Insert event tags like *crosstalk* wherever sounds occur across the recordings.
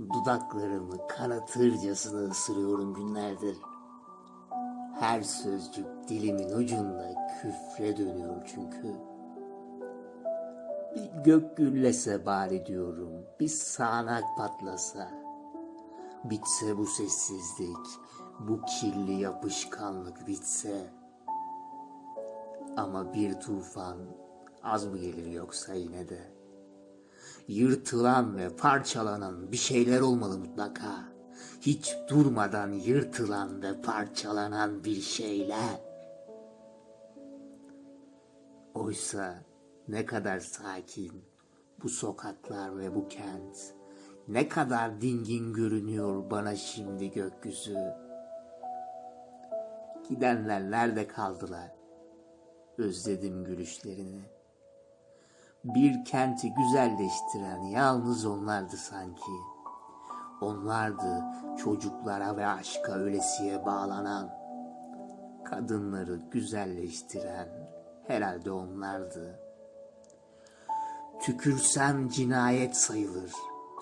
Dudaklarımı kanatırcasına ısırıyorum günlerdir. Her sözcük dilimin ucunda küfre dönüyor çünkü. Bir gök güllese bari diyorum, bir sağanak patlasa. Bitse bu sessizlik, bu kirli yapışkanlık bitse. Ama bir tufan az mı gelir yoksa yine de? Yırtılan ve parçalanan bir şeyler olmalı mutlaka. Hiç durmadan yırtılan ve parçalanan bir şeyler. Oysa ne kadar sakin bu sokaklar ve bu kent. Ne kadar dingin görünüyor bana şimdi gökyüzü. Gidenler nerede kaldılar? Özledim gülüşlerini. Bir kenti güzelleştiren yalnız onlardı sanki. Onlardı çocuklara ve aşka ölesiye bağlanan. Kadınları güzelleştiren herhalde onlardı. Tükürsem cinayet sayılır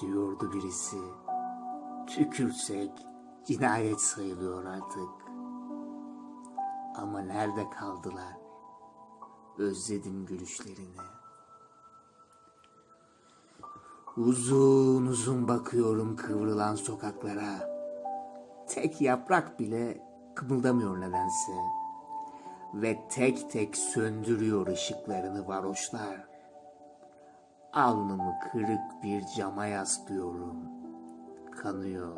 diyordu birisi. Tükürsek cinayet sayılıyor artık. Ama nerede kaldılar? Özledim gülüşlerini. Uzun uzun bakıyorum kıvrılan sokaklara. Tek yaprak bile kımıldamıyor nedense. Ve tek tek söndürüyor ışıklarını varoşlar. Alnımı kırık bir cama yaslıyorum. Kanıyor.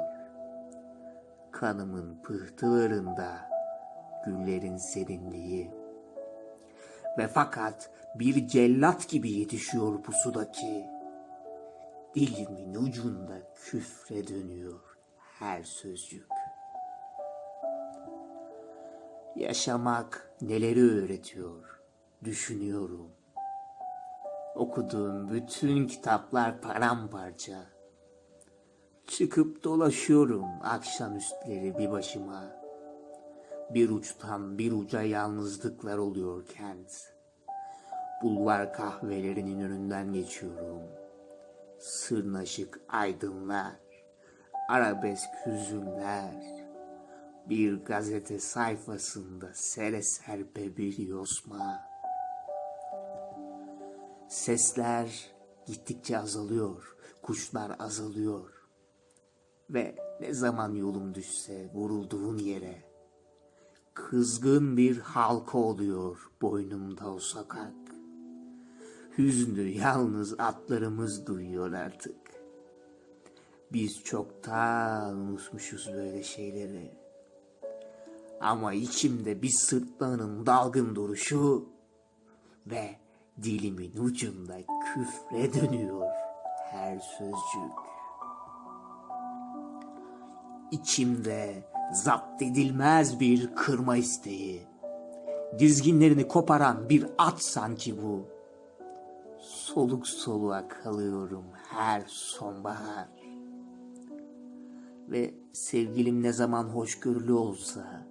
Kanımın pıhtılarında güllerin serinliği. Ve fakat bir cellat gibi yetişiyor pusudaki. Dilimin ucunda küfre dönüyor her sözcük. Yaşamak neleri öğretiyor düşünüyorum. Okuduğum bütün kitaplar paramparça. Çıkıp dolaşıyorum akşamüstleri bir başıma. Bir uçtan bir uca yalnızlıklar oluyor kent. Bulvar kahvelerinin önünden geçiyorum. Sırnaşık aydınlar, arabesk hüzünler. Bir gazete sayfasında sere serpe bir yosma. Sesler gittikçe azalıyor, kuşlar azalıyor. Ve ne zaman yolum düşse vurulduğun yere, kızgın bir halka oluyor boynumda o sokak. Hüznü yalnız atlarımız duyuyor artık. Biz çoktan unutmuşuz böyle şeyleri. Ama içimde bir sırtlanın dalgın duruşu ve dilimin ucunda küfre dönüyor her sözcük. İçimde zapt edilmez bir kırma isteği. Dizginlerini koparan bir at sanki bu. Soluk soluğa kalıyorum her sonbahar. Ve sevgilim ne zaman hoşgörülü olsa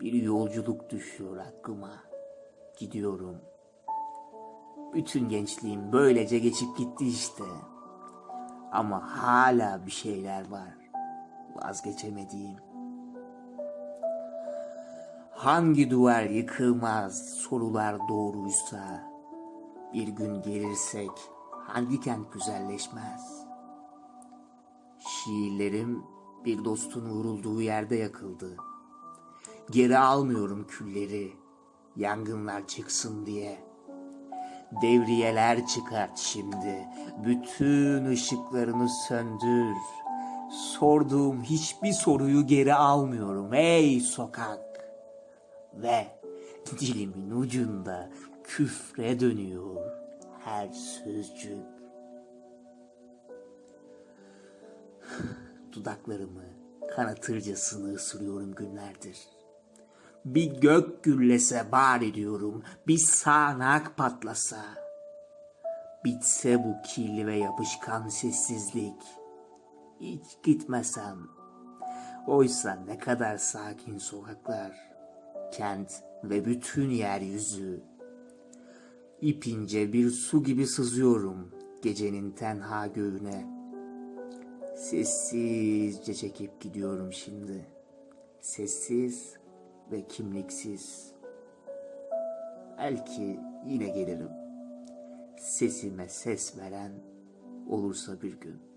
bir yolculuk düşüyor aklıma. Gidiyorum. Bütün gençliğim böylece geçip gitti işte. Ama hala bir şeyler var vazgeçemediğim. Hangi duvar yıkılmaz sorular doğruysa bir gün gelirsek hangi kent güzelleşmez? Şiirlerim bir dostun vurulduğu yerde yakıldı. Geri almıyorum külleri, yangınlar çıksın diye. Devriyeler çıkart şimdi, bütün ışıklarını söndür. Sorduğum hiçbir soruyu geri almıyorum ey sokak. Ve dilimin ucunda küfre dönüyor her sözcük. *sighs* Dudaklarımı kanatırcasını ısırıyorum günlerdir. Bir gök güllese bari diyorum, bir sağanak patlasa. Bitse bu kirli ve yapışkan sessizlik. Hiç gitmesem. Oysa ne kadar sakin sokaklar, kent ve bütün yeryüzü. İpince bir su gibi sızıyorum gecenin tenha göğüne. Sessizce çekip gidiyorum şimdi. Sessiz ve kimliksiz. Belki yine gelirim. Sesime ses veren olursa bir gün.